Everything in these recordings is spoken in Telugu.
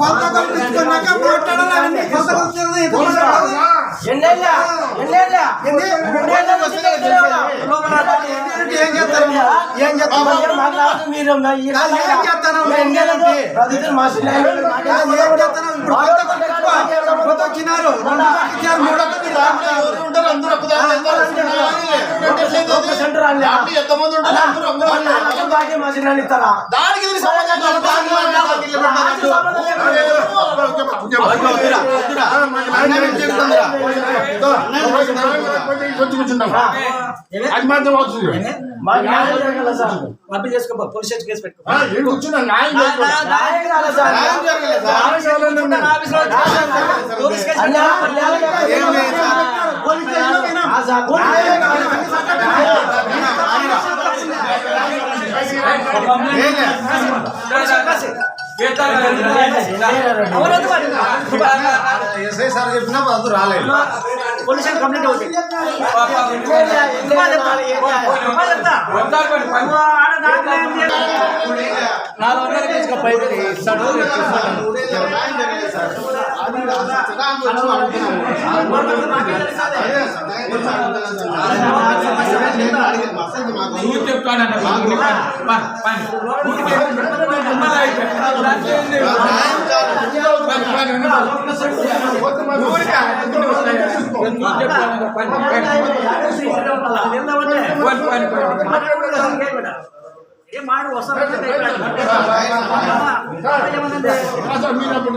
కొంత కల్పించుకున్నాక మాట్లాడాలి ఏం ఏం చేస్తాను? ప్రతిదిన మా ఏం చేస్తాను ఇప్పుడు కొత్త కొత్త వచ్చినారు. మూడో సెంటర్. ఎంతమంది ఉంటారు? దానికి అది మాత్రం అవుతుంది అప్పీల్ పోలీస్ స్టేషన్ కేసు పెట్టుకో ఎస్ఐ సార్ చెప్పినా అందరూ రాలేదు పోలీస్ స్టేషన్ కంప్లైంట్ అవుతుంది ఎన్నేళ్ళ, ఎన్నేళ్ళ కావాలి, ఎన్నేళ్ళ. నాలుగు వందలు తీసుకో పైసలు ఇస్తాడు నువ్వు చెప్తానన్న ఏం మాట వస్తారు మీరు అప్పుడు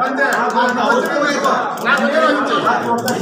どうぞ。